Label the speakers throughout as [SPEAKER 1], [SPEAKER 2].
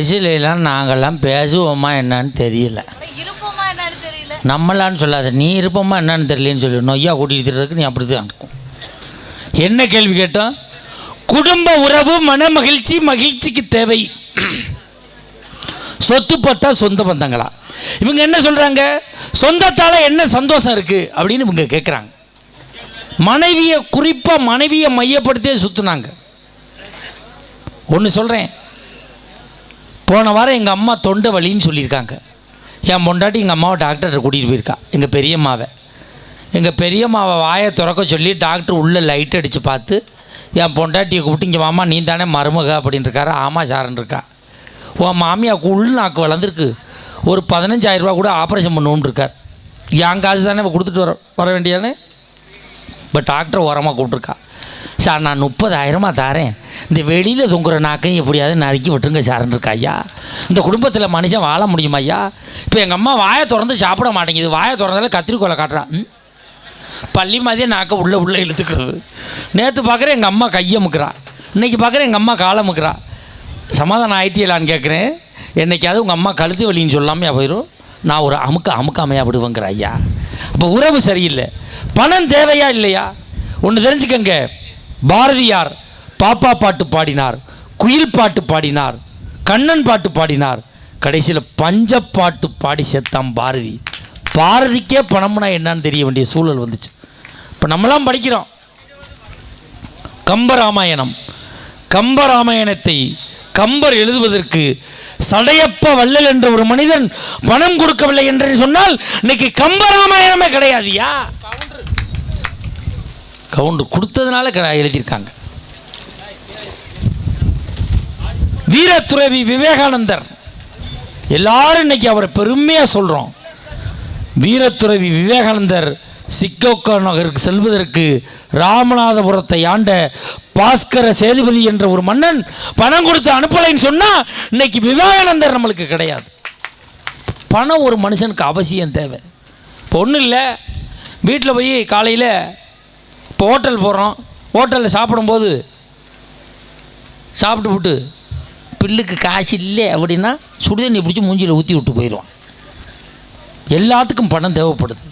[SPEAKER 1] வயசுலலாம் நாங்கள்லாம் பேசுவோமா என்னன்னு தெரியல. நம்மளான்னு சொல்லாத நீ இருப்போமா என்னன்னு தெரியலன்னு சொல்லி. நொய்யா கூட்டிகிட்டு நீ அப்படி தான் இருக்கும். என்ன கேள்வி கேட்டோம்? குடும்ப உறவு மன மகிழ்ச்சி மகிழ்ச்சிக்கு தேவை. சொத்து பத்தா சொந்த பந்தங்களா? இவங்க என்ன சொல்கிறாங்க சொந்தத்தால் என்ன சந்தோஷம் இருக்குது அப்படின்னு இவங்க கேட்குறாங்க மனைவியை குறிப்பாக மனைவியை மையப்படுத்தியே சுற்றுனாங்க ஒன்று சொல்கிறேன் போன வாரம் எங்கள் அம்மா தொண்டை வலின்னு சொல்லியிருக்காங்க. என் பொண்டாட்டி எங்கள் அம்மாவை டாக்டர்கிட்ட கூட்டிகிட்டு போயிருக்கா. எங்கள் பெரியம்மாவை. எங்கள் பெரியம்மாவை வாயை திறக்க சொல்லி டாக்டர் உள்ளே லைட் அடித்து பார்த்து என் பொண்டாட்டியை கூப்பிட்டு இங்கே மாமா நீ தானே மருமக அப்படின்னு இருக்காரு. ஆமாம் சாரன் இருக்கா. உன் மாமியாவுக்கு உள் நாக்கு வளர்ந்துருக்கு. ஒரு பதினஞ்சாயிரம் ரூபா கூட ஆப்ரேஷன் பண்ணுவோன்னு இருக்கார். என் காசு தானே கொடுத்துட்டு வர வர வேண்டியானே இப்போ டாக்டர் உரமாக கூப்பிட்ருக்கா சார் நான் முப்பதாயிரமா தாரேன். இந்த வெளியில் தொங்குற நாக்கையும் எப்படியாவது நறுக்கி விட்டுருங்க சார்ன்னு இருக்கா ஐயா? இந்த குடும்பத்தில் மனுஷன் வாழ முடியுமா ஐயா? இப்போ எங்கள் அம்மா வாயை திறந்து சாப்பிட மாட்டேங்குது. வாயை திறந்தாலே கத்திரிக்கோலை காட்டுறான் பள்ளி மாதிரியே நாக்கை உள்ளே உள்ளே இழுத்துக்கிறது நேற்று பார்க்குறேன் எங்கள் அம்மா கையை முக்கிறா. இன்றைக்கி பார்க்குறேன் எங்கள் அம்மா காலை முக்கிறா. சமாதானம் ஆயிட்டியலான்னு கேட்குறேன் என்னைக்காவது உங்கள் அம்மா கழுத்து வலின்னு சொல்லாமையா போயிடும் நான் ஒரு அமுக்க அமுக்காமையா விடுவேங்கிற ஐயா. அப்போ உறவு சரியில்லை. பணம் தேவையா இல்லையா? ஒன்று தெரிஞ்சுக்கங்க. பாரதியார் பாப்பா பாட்டு பாடினார் குயில் பாட்டு பாடினார் கண்ணன் பாட்டு பாடினார். கடைசியில் பஞ்ச பாட்டு பாடி செத்தான் பாரதி. பாரதிக்கே பணம்னா என்னன்னு தெரிய வேண்டிய சூழல் வந்துச்சு. இப்போ நம்மளாம் படிக்கிறோம். கம்பராமாயணம் கம்பராமாயணத்தை கம்பர் எழுதுவதற்கு சடையப்ப வள்ளல் என்ற ஒரு மனிதன் பணம் கொடுக்கவில்லை என்று சொன்னால் இன்னைக்கு கம்பராமாயணமே கிடையாதியா? கவுண்டர். கொடுத்ததுனால எழுதியிருக்காங்க. வீரத்துறவி விவேகானந்தர். எல்லாரும் இன்னைக்கு அவரை பெருமையாக சொல்கிறோம் வீரத்துறவி விவேகானந்தர் சிக்கோக்கோ நகருக்கு செல்வதற்கு ராமநாதபுரத்தை ஆண்ட பாஸ்கர சேதுபதி என்ற ஒரு மன்னன் பணம் கொடுத்து அனுப்பலைன்னு சொன்னால் இன்னைக்கு விவேகானந்தர் நம்மளுக்கு கிடையாது. பணம் ஒரு மனுஷனுக்கு அவசியம் தேவை. இப்போ ஒன்றும் இல்லை வீட்டில் போய் காலையில் இப்போ ஹோட்டல் போகிறோம் ஹோட்டலில் சாப்பிடும்போது சாப்பிட்டு விட்டு பில்லுக்கு காசு இல்லை அப்படின்னா சுடுதண்ணி பிடிச்சி மூஞ்சியில் ஊற்றி விட்டு போயிடுவான். எல்லாத்துக்கும் பணம் தேவைப்படுது.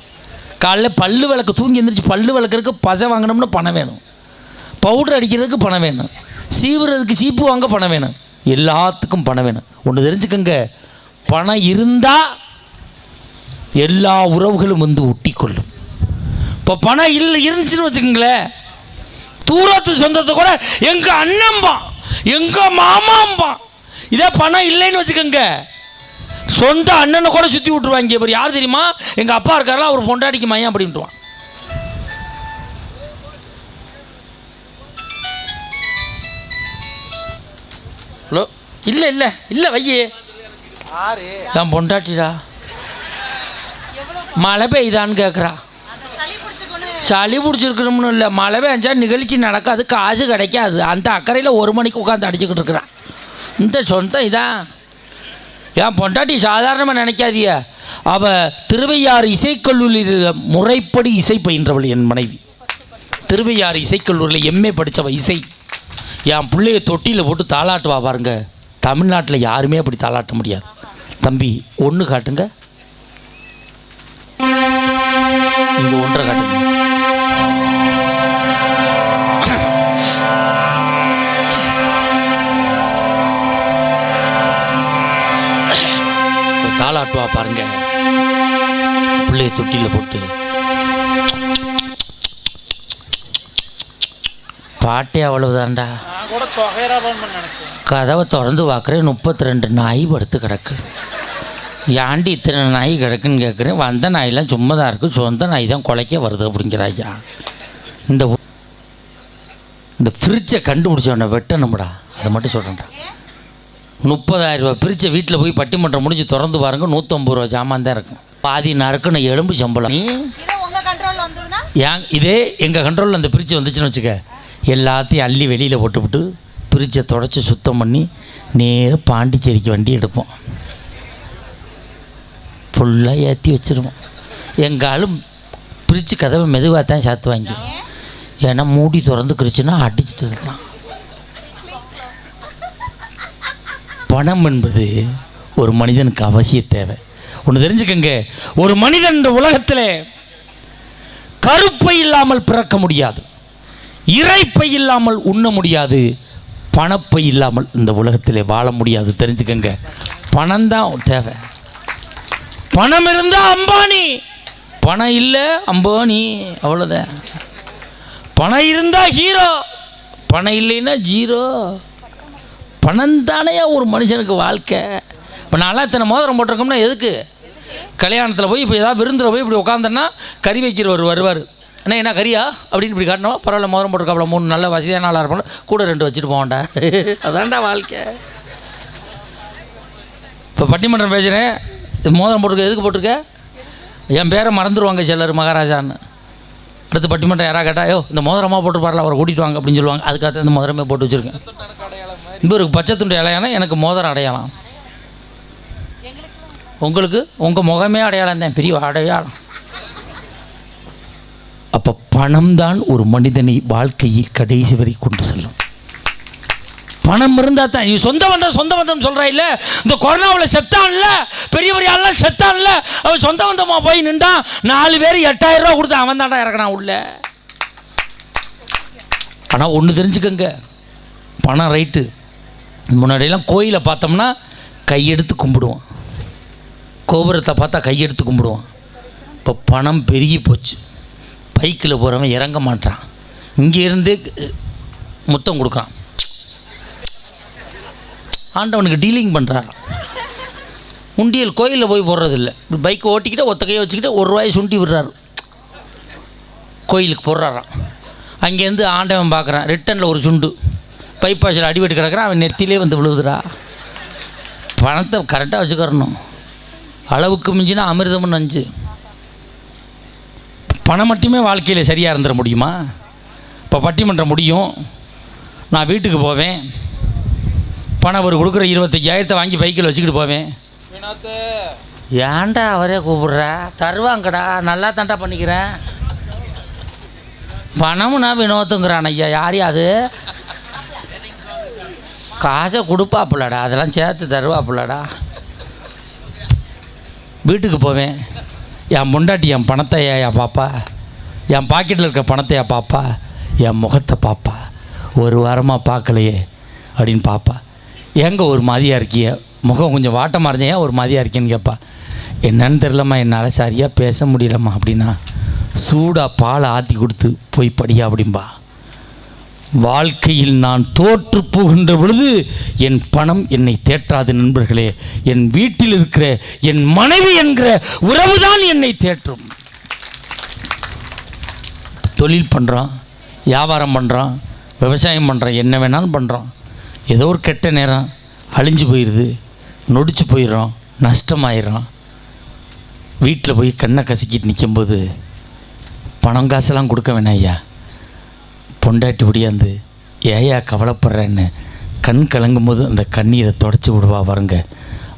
[SPEAKER 1] காலைல பல்லு விளக்கு தூங்கி எந்திரிச்சு பல்லு விளக்குறதுக்கு பசை வாங்கினோம்னா பணம் வேணும். பவுடர் அடிக்கிறதுக்கு பணம் வேணும். சீவுறதுக்கு சீப்பு வாங்க பணம் வேணும். எல்லாத்துக்கும் பணம் வேணும். ஒன்று தெரிஞ்சுக்கோங்க. பணம் இருந்தால் எல்லா உறவுகளும் வந்து ஒட்டிக்கொள்ளும். இப்போ பணம் இல்லை இருந்துச்சுன்னு வச்சுக்கோங்களேன். தூரத்து சொந்தத்தை கூட எங்கள் அண்ணம்பான் எங்கள் மாமாம்பான் இதே பணம் இல்லைன்னு வச்சுக்கோங்க. சொந்த அண்ணனை கூட சுற்றி விட்ருவாங்க இவர் யார் தெரியுமா? எங்கள் அப்பா இருக்காரா அவர் பொண்டாடிக்கு மையம் அப்படின்ட்டுவான். ஹலோ? இல்லை இல்லை இல்லை வையே. என் பொண்டாட்டிடா. மழை பெய்யுதான்னு கேட்குறா
[SPEAKER 2] சளி
[SPEAKER 1] பிடிச்சிருக்கணும்னு இல்லை. மழை பெஞ்சா நிகழ்ச்சி நடக்காது காசு கிடைக்காது. அந்த அக்கறையில் ஒரு மணிக்கு உட்காந்து அடிச்சுக்கிட்டு இருக்கிறான். இந்த சொந்தம் இதான் என் பொண்டாட்டி சாதாரணமாக நினைக்காதிய அவ திருவையாறு இசைக்கல்லூரியில் முறைப்படி இசை பயின்றவள் என் மனைவி. திருவையாறு இசைக்கல்லூரியில் எம்ஏ படித்தவ இசை. என் பிள்ளைய தொட்டியில் போட்டு தாளாட்டுவா பாருங்க. தமிழ்நாட்டில் யாருமே அப்படி தாளாட்ட முடியாது. தம்பி ஒன்று காட்டுங்க. இங்கே ஒன்றரை காட்டுங்க. அப்பா பாருங்க. பிள்ளைய தொட்டியில் போட்டு. பாட்டே அவ்வளவுதான்டா. கதவை திறந்து பார்க்குறேன் முப்பத்தி ரெண்டு நாய் படுத்து கிடக்கு. ஏண்டி இத்தனை நாய் கிடக்குன்னு கேட்குறேன் வந்த நாயெல்லாம் சும்மா தான் இருக்குது சொந்த நாய் தான் குலைக்க வருது அப்படிங்கிறாய்யா இந்த இந்த ஃப்ரிட்ஜை கண்டுபிடிச்சவனை வெட்டணும்டா. அதை மட்டும் சொல்கிறேன்டா முப்பதாயிரம் ரூபாய். ஃப்ரிட்ஜை வீட்டில் போய் பட்டிமன்றம் முடிஞ்சு திறந்து பாருங்க நூற்றம்பது ரூபா ஜாமான் தான் இருக்கும். பாதி நறுக்குன எலும்பு சம்பளம். நீ?
[SPEAKER 2] இதே உங்க கண்ட்ரோல்ல வந்ததுன்னா?
[SPEAKER 1] ஏன்? இதே எங்கள் கண்ட்ரோலில் அந்த பிரிட்ஜ் வந்துச்சுன்னு வச்சுக்க. எல்லாத்தையும் அள்ளி வெளியில் போட்டுவிட்டு பிரிட்ஜை தொடச்சி சுத்தம் பண்ணி நேராக பாண்டிச்சேரிக்கு வண்டி எடுப்போம். ஃபுல்லாக ஏற்றி வச்சிருவோம். எங்கள் ஆளும் பிரிட்ஜ் கதவை மெதுவாக தான் சாத்துவாங்க. ஏன்னா மூடி திறந்துக்கிருச்சுன்னா அடிச்சு தான் பணம் என்பது ஒரு மனிதனுக்கு அவசிய தேவை. ஒன்று தெரிஞ்சுக்கங்க. ஒரு மனிதன் இந்த உலகத்தில் கருப்பை இல்லாமல் பிறக்க முடியாது. இறைப்பை இல்லாமல் உண்ண முடியாது. பணப்பை இல்லாமல் இந்த உலகத்திலே வாழ முடியாது. தெரிஞ்சுக்கங்க. பணம் தான் தேவை. பணம் இருந்தால் அம்பானி. பணம் இல்லை அம்பானி. அவ்வளோதான் பணம் இருந்தால் ஹீரோ. பணம் இல்லைன்னா ஜீரோ. பணம் தானே ஒரு மனுஷனுக்கு வாழ்க்கை. இப்போ நல்லா இத்தனை மோதிரம் போட்டிருக்கோம்னா எதுக்கு? கல்யாணத்தில் போய் இப்போ ஏதாவது விருந்தில் போய் இப்படி உட்காந்தேன்னா கறி வைக்கிறவர் வருவார். அண்ணா என்ன கறியா? அப்படின்னு இப்படி காட்டணும் பரவாயில்ல மோதிரம் போட்டிருக்காப்புல மூணு நல்ல வசதியான நல்லா இருப்போம் கூட ரெண்டு வச்சுட்டு போவேன்டா அதான்டா வாழ்க்கை. இப்போ பட்டிமன்றம் பேசுகிறேன் இது மோதிரம் போட்டிருக்க எதுக்கு போட்டிருக்க? என் பேரை மறந்துடுவாங்க சிலர் மகாராஜான்னு. அடுத்து பட்டிமன்றம் யாராக கேட்டால் ஐயோ இந்த மோதிரமாக போட்டு பாரல அவரை கூட்டிட்டு வாங்க அப்படின்னு சொல்லுவாங்க. அதுக்காக இந்த மோதிரமே போட்டு வச்சுருக்கேன். இவருக்கு பச்சை துண்டு அடையாளம் எனக்கு மோதிரம் அடையாளம். உங்களுக்கு உங்கள் முகமே அடையாளம் தான் பெரிய அடையாளம். அப்போ பணம் தான் ஒரு மனிதனை வாழ்க்கையில் கடைசி வரை கொண்டு செல்லும். பணம் இருந்தால் தான் நீ சொந்த வந்தம் சொந்த வந்தம் சொல்கிறா இல்லை? இந்த கொரோனாவில் செத்தான்ல பெரிய பெரிய ஆள்லாம் செத்தான்ல அவன் சொந்த பந்தமாக போய் நின்றான் நாலு பேர் எட்டாயிரம் ரூபா கொடுத்து அவன் தாண்டா இறக்கணும் உள்ள. ஆனால் ஒன்று தெரிஞ்சுக்கங்க பணம் ரைட்டு. முன்னாடியெல்லாம் கோயிலை பார்த்தோம்னா கையெடுத்து கும்பிடுவோம். கோபுரத்தை பார்த்தா கையெடுத்து கும்பிடுவோம். இப்போ பணம் பெருகி போச்சு. பைக்கில் போகிறவன் இறங்க மாட்டான் இங்கே இருந்தே முத்தம் கொடுக்குறான். ஆண்டவனுக்கு டீலிங் பண்ணுறான் உண்டியல் கோயிலில் போய் போடுறதில்ல. பைக்கை ஓட்டிக்கிட்டு ஒத்த கையை வச்சுக்கிட்டு ஒரு ரூபாய் சுண்டி விடுறாரு. கோயிலுக்கு போடுறாராம். அங்கேருந்து ஆண்டவன் பார்க்குறான். ரிட்டனில் ஒரு சுண்டு. பைப்பாசில் அடிபட்டு கிடக்குறான் அவன் நெத்திலே வந்து விழுவுதுடா. பணத்தை கரெக்டாக வச்சுக்கிறணும். அளவுக்கு மிஞ்சினா அமிர்தம்னு நஞ்சு. பணம் மட்டுமே வாழ்க்கையில் சரியாக இருந்துட முடியுமா? இப்போ பட்டிமன்றம் முடியும். நான் வீட்டுக்கு போவேன். பணம் அவர் கொடுக்குற இருபத்தஞ்சாயிரத்தை வாங்கி பைக்கில் வச்சுக்கிட்டு போவேன். ஏன்டா அவரே கூப்பிடுறா? தருவாங்கடா. நல்லா தாண்டா பண்ணிக்கிறேன். பணமும் நான் வினோத்துங்கிறான் ஐயா. யாரையா அது? காசை கொடுப்பாப்புலடா அதெல்லாம் சேர்த்து தருவாப்புலடா. வீட்டுக்கு போவேன். என் முண்டாட்டி என் பணத்தை ஏயா பாப்பா? என் பாக்கெட்டில் இருக்க பணத்தையா பாப்பா? என் முகத்தை பாப்பா. ஒரு வாரமாக பார்க்கலையே அப்படின்னு பாப்பா. எங்கே ஒரு மாதிரியாக இருக்கிய? முகம் கொஞ்சம் வாட்டமாக இருந்தேன் ஏன் ஒரு மாதிரியாக இருக்கேன்னு கேட்பா என்னன்னு தெரிலம்மா என்னால் சரியாக பேச முடியலம்மா அப்படின்னா சூடாக பாலை ஆற்றி கொடுத்து போய் படியா அப்படிம்பா. வாழ்க்கையில் நான் தோற்று போகின்ற பொழுது என் பணம் என்னை தேற்றாது நண்பர்களே. என் வீட்டில் இருக்கிற என் மனைவி என்கிற உறவுதான் என்னை தேற்றும். தொழில் பண்ணுறான் வியாபாரம் பண்ணுறான் விவசாயம் பண்ணுறான் என்ன வேணாலும் பண்ணுறான் ஏதோ ஒரு கெட்ட நேரம் அழிஞ்சு போயிடுது நொடிச்சு போயிடுறோம் நஷ்டமாயிடுறோம் வீட்டில் போய் கண்ணை கசக்கிட்டு நிற்கும்போது பணம் காசெல்லாம் கொடுக்க வேணாம் ஐயா. பொண்டாட்டி ஒடியாந்து ஏயா கவலைப்படுறேன்னு கண் கலங்கும் போது அந்த கண்ணீரை தொடச்சி விடுவா பாருங்க.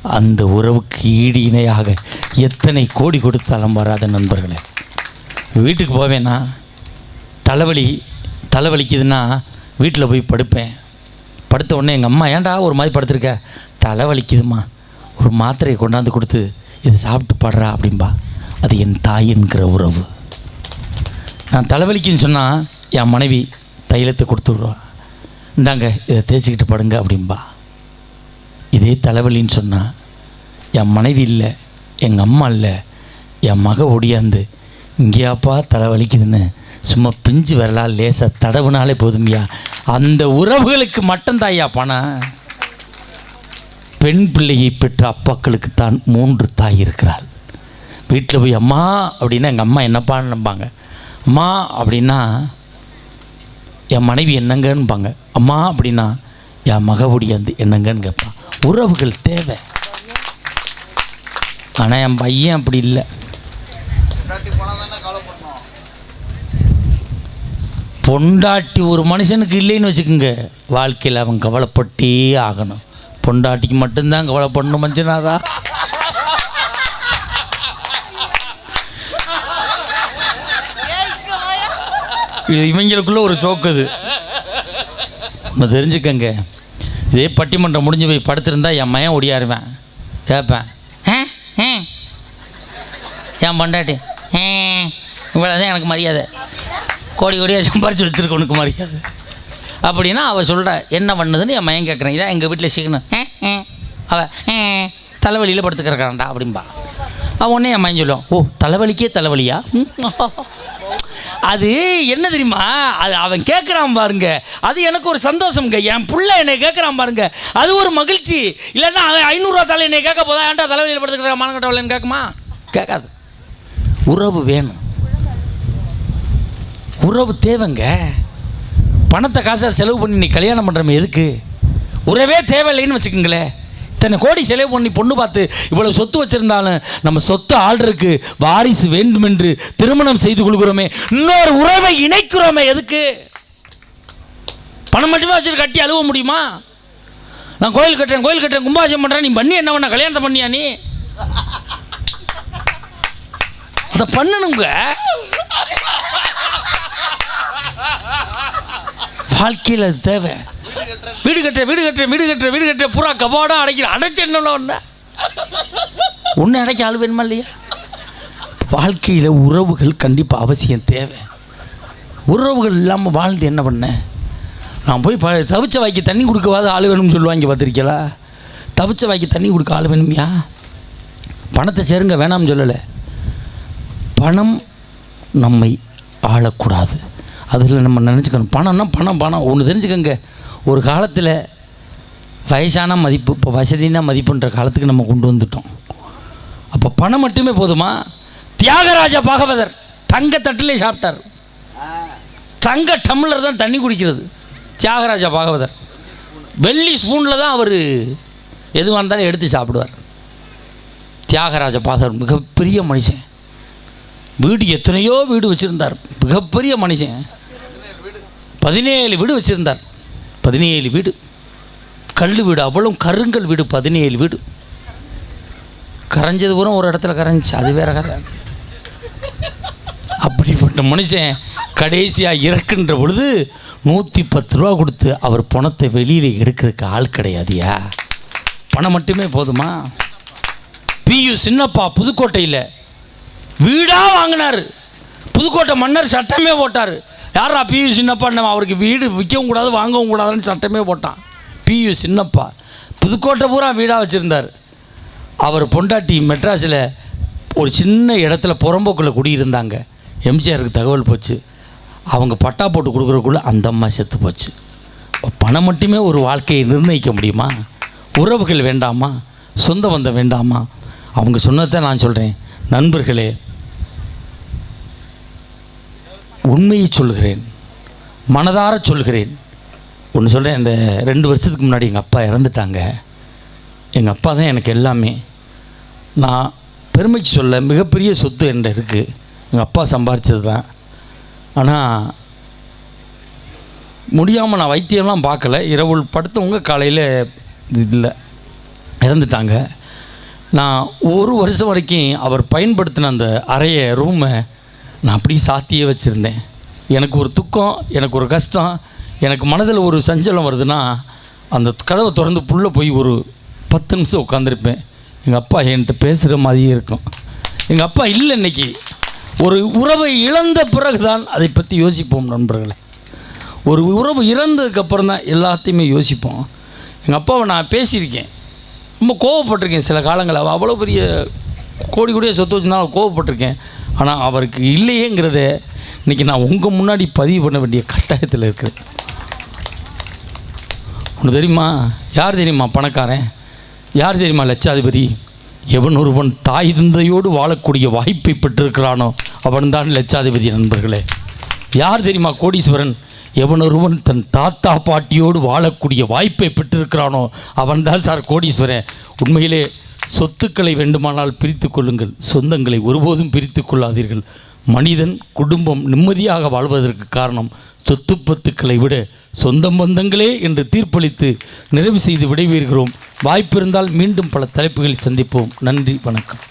[SPEAKER 1] அந்த உறவுக்கு ஈடு இணையாக எத்தனை கோடி கொடுத்தாலும் வராத நண்பர்களே. வீட்டுக்கு போவேன்னா தலைவலி தலைவலிக்குதுன்னா வீட்டில் போய் படுப்பேன். படுத்த உடனே எங்கள் அம்மா ஏன்டா ஒரு மாதிரி படுத்திருக்க? தலைவலிக்குதுமா ஒரு மாத்திரையை கொண்டாந்து கொடுத்து இதை சாப்பிட்டு படுறா அப்படிம்பா. அது என் தாய் என்கிற உறவு. நான் தலைவலிக்குன்னு சொன்னால் என் மனைவி தைலத்தை கொடுத்துட்ருவா இந்தாங்க இதை தேய்ச்சிக்கிட்டு படுங்க அப்படிம்பா. இதே தலைவலின்னு சொன்னால் என் மனைவி இல்லை எங்கள் அம்மா இல்லை என் மக ஒடியாந்து இங்கேயாப்பா தலைவலிக்குதுன்னு சும்மா பிஞ்சு வரலாம் லேசாக தடவுனாலே போதுமையா அந்த உறவுகளுக்கு மட்டும்தாயா பணம். பெண் பிள்ளையை பெற்ற அப்பாக்களுக்கு தான் மூன்று தாய் இருக்கிறாள். வீட்டில் போய் அம்மா அப்படின்னா எங்கள் அம்மா என்னப்பான்னு நம்பாங்க. அம்மா அப்படின்னா என் மனைவி என்னங்கன்னுபாங்க அம்மா அப்படின்னா என் மகவுடியாந்து என்னங்கன்னு கேட்பான். உறவுகள் தேவை. ஆனால் என் பையன் அப்படி இல்லை.
[SPEAKER 3] பொண்டாட்டி
[SPEAKER 1] ஒரு மனுஷனுக்கு இல்லைன்னு வச்சுக்கோங்க. வாழ்க்கையில் அவன் கவலைப்பட்டே ஆகணும். பொண்டாட்டிக்கு மட்டும்தான் கவலைப்படணும் மஞ்சனாதா. இவங்களுக்குள்ள ஒரு சோக்குது நம்ம தெரிஞ்சுக்கங்க. இதே பட்டிமன்றம் முடிஞ்சு போய் படுத்திருந்தா என் மயம் ஒடியாருவேன் கேட்பேன். என் பண்டாட்டி. இவ்வளோ இவ்வளோதான் எனக்கு மரியாதை. கோடி கோடியாக சம்பாரிச்சு வச்சுருக்க உனக்கு மரியாதை. அப்படின்னா அவள் சொல்கிற என்ன பண்ணுதுன்னு என் மயம் கேட்குறேன். இதான் எங்கள் வீட்டில் சிக்கணும் அவள் தலைவலியில் படுத்துக்கிறக்காண்டா அப்படின்பா அவன் உடனே என் மயம் சொல்லுவான் ஓ தலைவலிக்கே தலைவலியா? அது என்ன தெரியுமா? அது அவன் கேட்குறான் பாருங்க. அது எனக்கு ஒரு சந்தோஷம்ங்க என் புள்ள என்னை கேட்குறான் பாருங்க. அது ஒரு மகிழ்ச்சி. இல்லைன்னா அவன் ஐநூறுரூவா தலை என்னை கேட்க போதா? ஏன்டா தலைவலியில் படுத்துக்கிற மானக்கட்டவளன்னு கேட்குமா? கேட்காது. உறவு வேணும். உறவு தேவைங்க. பணத்தை காசை செலவு பண்ணி நீ கல்யாணம் பண்ணுறமே எதுக்கு? உறவே தேவையில்லைன்னு வச்சுக்கோங்களேன். இத்தனை கோடி செலவு பண்ணி பொண்ணு பார்த்து இவ்வளவு சொத்து வச்சிருந்தாலும் நம்ம சொத்து ஆள்றதுக்கு வாரிசு வேண்டும் என்று திருமணம் செய்து கொள்கிறோமே இன்னொரு உறவை இணைக்கிறோமே எதுக்கு? பணம் மட்டுமே வச்சுட்டு கட்டி அழுவ முடியுமா? நான் கோயில் கட்டுறேன் கோயில் கட்டுறேன் கும்பாபிஷேகம் பண்ணுறேன் நீ பண்ணி என்ன பண்ண? கல்யாணத்தை பண்ணியா நீ? அதை பண்ணணுங்க. வாழ்க்கையில் அது தேவை. வீடு கட்டுற வீடு கட்டுற வீடு கட்டுற வீடு கட்டுற பூரா கபாடாக அடைக்கிற அடைச்சு என்ன ஒன்று ஒன்று அடைக்க ஆள் வேணுமா இல்லையா? வாழ்க்கையில் உறவுகள் கண்டிப்பாக அவசியம் தேவை. உறவுகள் இல்லாமல் வாழ்ந்து என்ன பண்ணேன் நான் போய் ப தவிச்ச வாய்க்கு தண்ணி கொடுக்கவாது ஆள் வேணும்னு சொல்லுவாங்க பார்த்துருக்கீங்களா தவிச்ச வாய்க்கு தண்ணி கொடுக்க ஆள் வேணுமையா? பணத்தை சேருங்க வேணாம்னு சொல்லலை. பணம் நம்மை ஆளக்கூடாது. அதில் நம்ம நினச்சிக்கணும். பணம்னா பணம் பணம். ஒன்று தெரிஞ்சுக்கோங்க. ஒரு காலத்தில் வயசான மதிப்பு இப்போ வசதினா மதிப்புன்ற காலத்துக்கு நம்ம கொண்டு வந்துட்டோம். அப்போ பணம் மட்டுமே போதுமா? தியாகராஜ பாகவதர் தங்க தட்டிலே சாப்பிட்டார். தங்க டம்ளர் தான் தண்ணி குடிக்கிறது தியாகராஜ பாகவதர். வெள்ளி ஸ்பூனில் தான் அவர் எதுவாக இருந்தாலும் எடுத்து சாப்பிடுவார். தியாகராஜ பாகவதர் மிகப்பெரிய மனுஷன். வீடு எத்தனையோ வீடு வச்சுருந்தார். மிகப்பெரிய மனுஷன். பதினேழு வீடு வச்சுருந்தார். பதினேழு வீடு. கல் வீடு அவ்வளோ கருங்கல் வீடு பதினேழு வீடு. கரைஞ்சது பூரா ஒரு இடத்துல கரைஞ்சி அது வேற கதை. அப்படிப்பட்ட மனுஷன் கடைசியாக இறக்குன்ற பொழுது நூற்றி பத்து ரூபா கொடுத்து அவர் பணத்தை வெளியில் எடுக்கிறதுக்கு ஆள் கிடையாதுயா? பணம் மட்டுமே போதுமா? பியு சின்னப்பா புதுக்கோட்டையில் வீடாக வாங்கினார். புதுக்கோட்டை மன்னர் சட்டமே போட்டார். யாரா பியு சின்னப்பா? நம்ம அவருக்கு வீடு விற்கவும் கூடாது வாங்கவும் கூடாதுன்னு சட்டமே போட்டான். பியு சின்னப்பா. புதுக்கோட்டை பூரா வீடாக வச்சுருந்தார். அவர் பொண்டாட்டி மெட்ராஸில் ஒரு சின்ன இடத்துல புறம்போக்கில் குடியிருந்தாங்க. எம்ஜிஆருக்கு தகவல் போச்சு. அவங்க பட்டா போட்டு கொடுக்குறக்குள்ள அந்த அம்மா செத்து போச்சு. பணம் மட்டுமே ஒரு வாழ்க்கையை நிர்ணயிக்க முடியுமா? உறவுகள் வேண்டாமா? சொந்த பந்தம் வேண்டாமா? அவங்க சொன்னதை நான் சொல்கிறேன் நண்பர்களே உண்மையை சொல்கிறேன் மனதார சொல்கிறேன். ஒன்று சொல்கிறேன் இந்த ரெண்டு வருஷத்துக்கு முன்னாடி எங்கள் அப்பா இறந்துட்டாங்க. எங்கள் அப்பா தான் எனக்கு எல்லாமே. நான் பெருமைக்கு சொல்ல மிகப்பெரிய சொத்து என்கிட்ட இருக்குது எங்கள் அப்பா சம்பாரிச்சது தான். ஆனால் முடியாமல் நான் வைத்தியம்லாம் பார்க்கல. இரவு படுத்தவங்க காலையில் இது இல்லை இறந்துட்டாங்க. நான் ஒரு வருஷம் வரைக்கும் அவர் பயன்படுத்தின அந்த அறைய ரூமை நான் அப்படியே சாத்தியே வச்சுருந்தேன். எனக்கு ஒரு துக்கம் எனக்கு ஒரு கஷ்டம் எனக்கு மனதில் ஒரு சஞ்சலம் வருதுன்னா அந்த கதவை திறந்து புள்ள போய் ஒரு பத்து நிமிஷம் உட்காந்துருப்பேன் எங்கள் அப்பா என்கிட்ட பேசுகிற மாதிரியே இருக்கும். எங்கள் அப்பா இல்லை இன்னைக்கு. ஒரு உறவை இழந்த பிறகுதான் அதை பற்றி யோசிப்போம் நண்பர்களே. ஒரு உறவு இறந்ததுக்கப்புறம் தான் எல்லாத்தையுமே யோசிப்போம். எங்கள் அப்பாவை நான் பேசியிருக்கேன். ரொம்ப கோவப்பட்டிருக்கேன் சில காலங்களில் அவ்வளோ பெரிய கோடி கோடியாக சொத்து வச்சுருந்தாலும் கோவப்பட்டிருக்கேன். ஆனால் அவருக்கு இல்லையேங்கிறத இன்றைக்கி நான் உங்கள் முன்னாடி பதிவு பண்ண வேண்டிய கட்டாயத்தில் இருக்கிறேன் ஒன்று தெரியுமா? யார் தெரியுமா பணக்காரன்? யார் தெரியுமா லட்சாதிபதி? எவன் ஒருவன் தாய் தந்தையோடு வாழக்கூடிய வாய்ப்பை பெற்றிருக்கிறானோ அவன்தான் லட்சாதிபதி நண்பர்களே. யார் தெரியுமா கோடீஸ்வரன்? எவன் ஒருவன் தன் தாத்தா பாட்டியோடு வாழக்கூடிய வாய்ப்பை பெற்றிருக்கிறானோ அவன்தான் சார் கோடீஸ்வரன். உண்மையிலே சொத்துக்களை வேண்டுமானால் பிரித்து கொள்ளுங்கள். சொந்தங்களை ஒருபோதும் பிரித்து கொள்ளாதீர்கள். மனிதன் குடும்பம் நிம்மதியாக வாழ்வதற்கு காரணம் சொத்து பத்துக்களை விட சொந்த பந்தங்களே என்று தீர்ப்பளித்து நிறைவு செய்து விடைபெறுகிறோம் வாய்ப்பிருந்தால் மீண்டும் பல தலைப்புகளில் சந்திப்போம். நன்றி வணக்கம்.